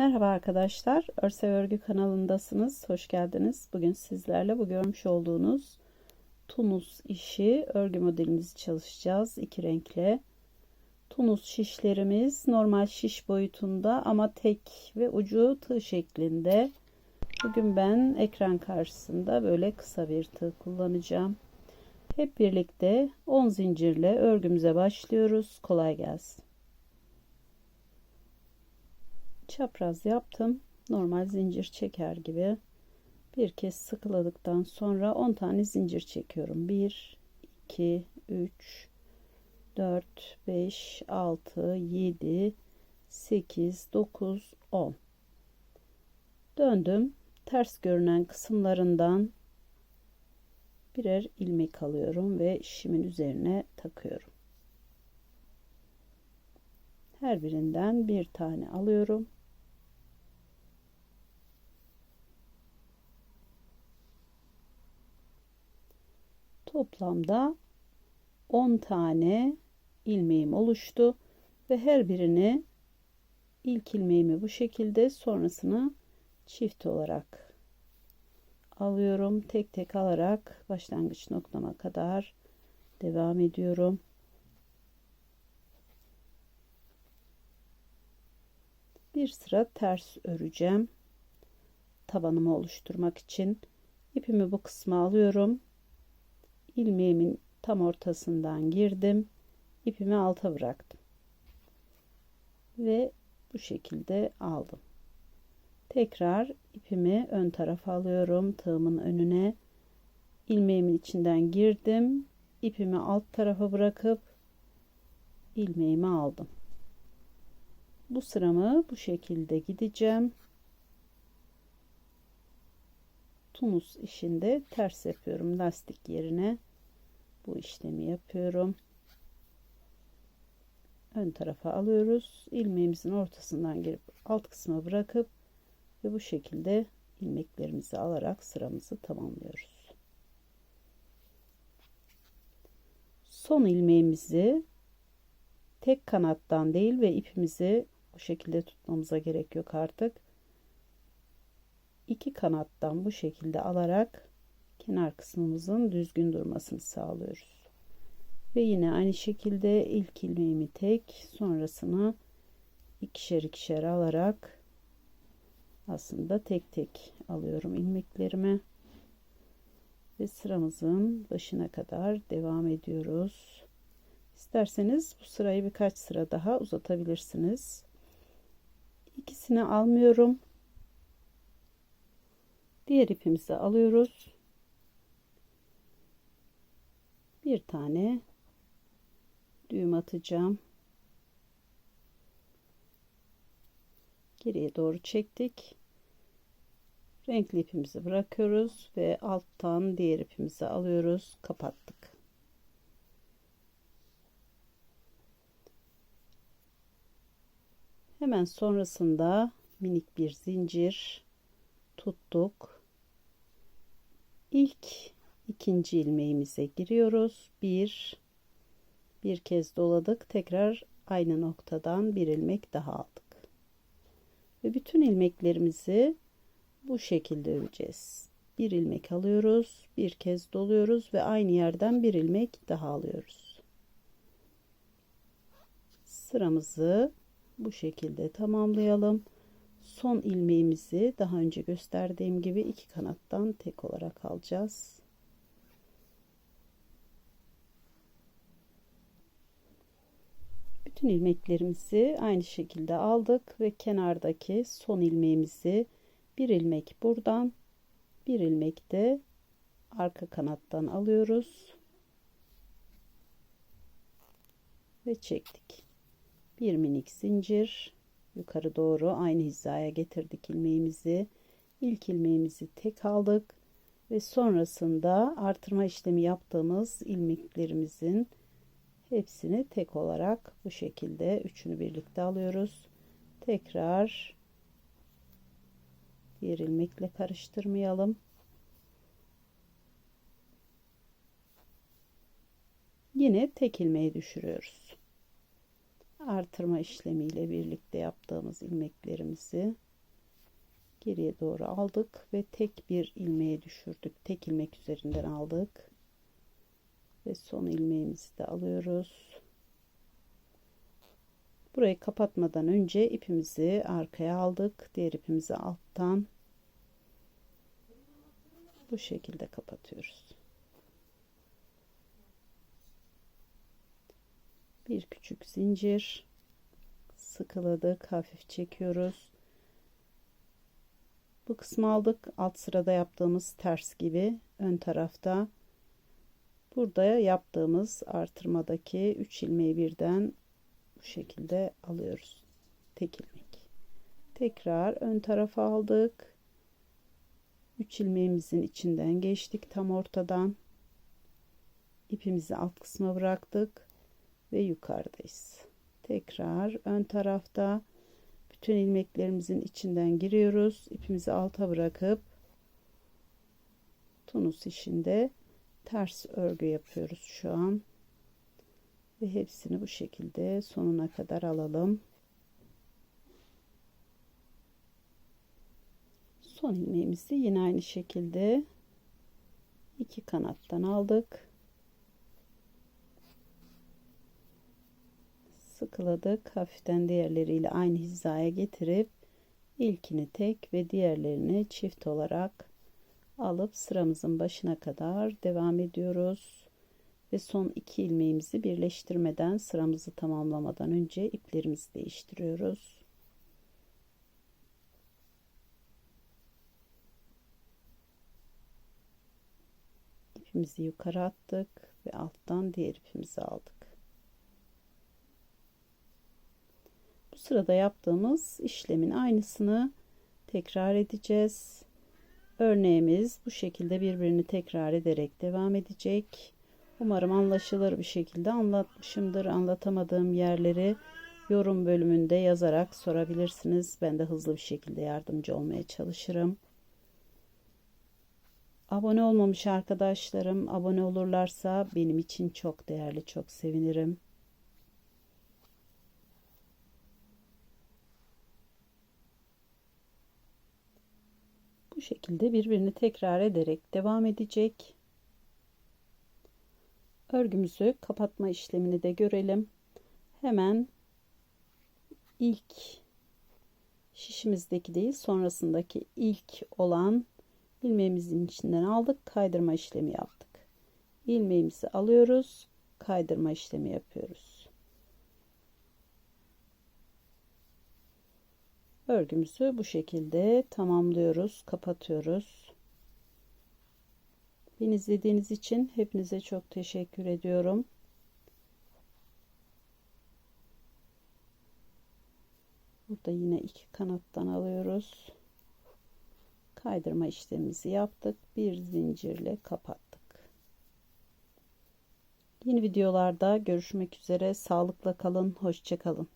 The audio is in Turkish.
Merhaba arkadaşlar, Örse Örgü kanalındasınız. Hoş geldiniz. Bugün sizlerle bu görmüş olduğunuz Tunus işi örgü modelimizi çalışacağız. iki renkle. Tunus şişlerimiz normal şiş boyutunda ama tek ve ucu tığ şeklinde. Bugün ben ekran karşısında böyle kısa bir tığ kullanacağım. Hep birlikte 10 zincirle örgümüze başlıyoruz. Kolay gelsin. Çapraz yaptım. Normal zincir çeker gibi. Bir kez sıkıladıktan sonra 10 tane zincir çekiyorum. 1 2 3 4 5 6 7 8 9 10 döndüm ters görünen kısımlarından birer ilmek alıyorum ve işimin üzerine takıyorum her birinden bir tane alıyorum toplamda 10 tane ilmeğim oluştu ve her birini ilk ilmeğimi bu şekilde sonrasını çift olarak alıyorum. Tek tek alarak başlangıç noktama kadar devam ediyorum. Bir sıra ters öreceğim tabanımı oluşturmak için. İpimi bu kısma alıyorum ilmeğimin tam ortasından girdim ipimi alta bıraktım ve bu şekilde aldım. Tekrar ipimi ön tarafa alıyorum tığımın önüne. İlmeğimin içinden girdim ipimi alt tarafa bırakıp ilmeğimi aldım. Bu sıramı bu şekilde gideceğim tunus işinde ters yapıyorum. Lastik yerine bu işlemi yapıyorum. Ön tarafa alıyoruz. İlmeğimizin ortasından girip alt kısma bırakıp ve bu şekilde ilmeklerimizi alarak sıramızı tamamlıyoruz. Son ilmeğimizi tek kanattan değil ve ipimizi bu şekilde tutmamıza gerek yok artık iki kanattan bu şekilde alarak kenar kısmımızın düzgün durmasını sağlıyoruz. Ve yine aynı şekilde ilk ilmeğimi tek sonrasını ikişer ikişer alarak aslında tek tek alıyorum ilmeklerimi ve sıramızın başına kadar devam ediyoruz. İsterseniz bu sırayı birkaç sıra daha uzatabilirsiniz. İkisini almıyorum. Diğer ipimizi alıyoruz. Bir tane düğüm atacağım. Geriye doğru çektik. Renkli ipimizi bırakıyoruz ve alttan diğer ipimizi alıyoruz. Kapattık. Hemen sonrasında minik bir zincir tuttuk ilk ikinci ilmeğimize giriyoruz. Bir bir kez doladık. Tekrar aynı noktadan bir ilmek daha aldık. Ve bütün ilmeklerimizi bu şekilde öreceğiz. Bir ilmek alıyoruz, bir kez doluyoruz ve aynı yerden bir ilmek daha alıyoruz. Sıramızı bu şekilde tamamlayalım son ilmeğimizi daha önce gösterdiğim gibi iki kanattan tek olarak alacağız. Bütün ilmeklerimizi aynı şekilde aldık ve kenardaki son ilmeğimizi bir ilmek buradan bir ilmek de arka kanattan alıyoruz ve çektik. Bir minik zincir yukarı doğru aynı hizaya getirdik ilmeğimizi. İlk ilmeğimizi tek aldık ve sonrasında artırma işlemi yaptığımız ilmeklerimizin hepsini tek olarak bu şekilde üçünü birlikte alıyoruz. Tekrar diğer ilmekle karıştırmayalım. Yine tek ilmeği düşürüyoruz artırma işlemiyle birlikte yaptığımız ilmeklerimizi geriye doğru aldık ve tek bir ilmeğe düşürdük. Tek ilmek üzerinden aldık. Ve son ilmeğimizi de alıyoruz. Burayı kapatmadan önce ipimizi arkaya aldık. Diğer ipimizi alttan bu şekilde kapatıyoruz. Bir küçük zincir sıkıladık. Hafif çekiyoruz. Bu kısmı aldık. Alt sırada yaptığımız ters gibi ön tarafta burada yaptığımız artırmadaki 3 ilmeği birden bu şekilde alıyoruz. Tek ilmek. Tekrar ön tarafa aldık. 3 ilmeğimizin içinden geçtik tam ortadan. ipimizi alt kısma bıraktık ve yukarıdayız. Tekrar ön tarafta bütün ilmeklerimizin içinden giriyoruz. ipimizi alta bırakıp tunus işinde ters örgü yapıyoruz şu an. Ve hepsini bu şekilde sonuna kadar alalım. Son ilmeğimizi yine aynı şekilde iki kanattan aldık. Sıkıladık. Hafiften diğerleriyle aynı hizaya getirip ilkini tek ve diğerlerini çift olarak alıp sıramızın başına kadar devam ediyoruz. Ve son iki ilmeğimizi birleştirmeden sıramızı tamamlamadan önce iplerimizi değiştiriyoruz. İpimizi yukarı attık ve alttan diğer ipimizi aldık. Sırada yaptığımız işlemin aynısını tekrar edeceğiz. Örneğimiz bu şekilde birbirini tekrar ederek devam edecek. Umarım anlaşılır bir şekilde anlatmışımdır. Anlatamadığım yerleri yorum bölümünde yazarak sorabilirsiniz. Ben de hızlı bir şekilde yardımcı olmaya çalışırım. Abone olmamış arkadaşlarım abone olurlarsa benim için çok değerli, çok sevinirim. Bu şekilde birbirini tekrar ederek devam edecek. Örgümüzü kapatma işlemini de görelim. Hemen ilk şişimizdeki değil sonrasındaki ilk olan ilmeğimizin içinden aldık kaydırma işlemi yaptık. ilmeğimizi alıyoruz kaydırma işlemi yapıyoruz. Örgümüzü bu şekilde tamamlıyoruz kapatıyoruz. Beni izlediğiniz için hepinize çok teşekkür ediyorum. Burada yine iki kanattan alıyoruz. Kaydırma işlemimizi yaptık. Bir zincirle kapattık. Yeni videolarda görüşmek üzere. Sağlıkla kalın hoşçakalın